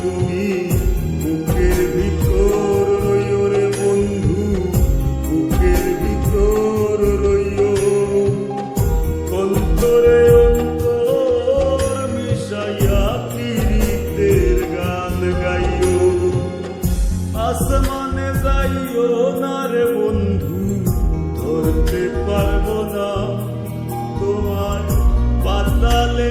তুমি বুকের ভিতর রইও রে বন্ধু, বুকের ভিতর রইও। অন্তরে অন্তর মিশাইয়া পীড়িতের গান গাইও। আসমানে যাইও না রে বন্ধু, ধরতে পারব না তোমার পাতালে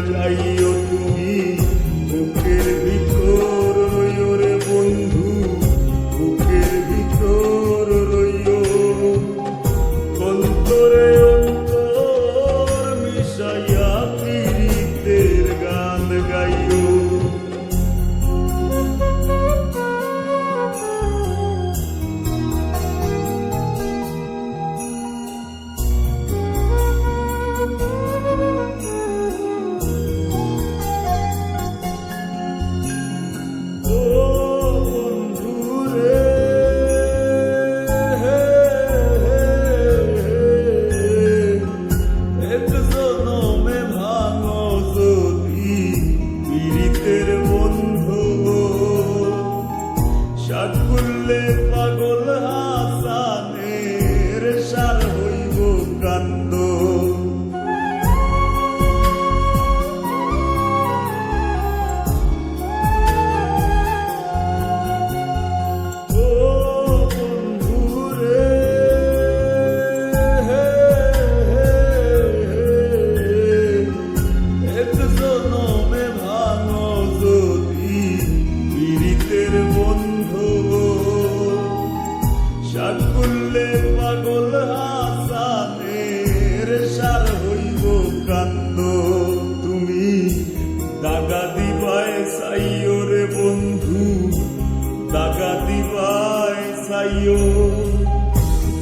গান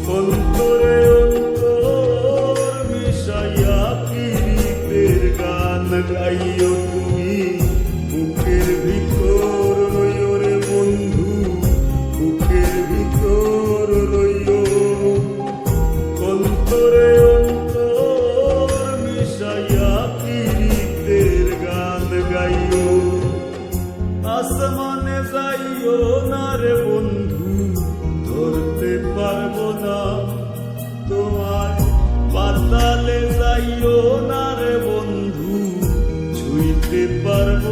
অন্তরে অন্তর গান না রে বন্ধু ধরতে পারব না। তোমার পাতালে যাইও না রে বন্ধু ছুঁইতে পারব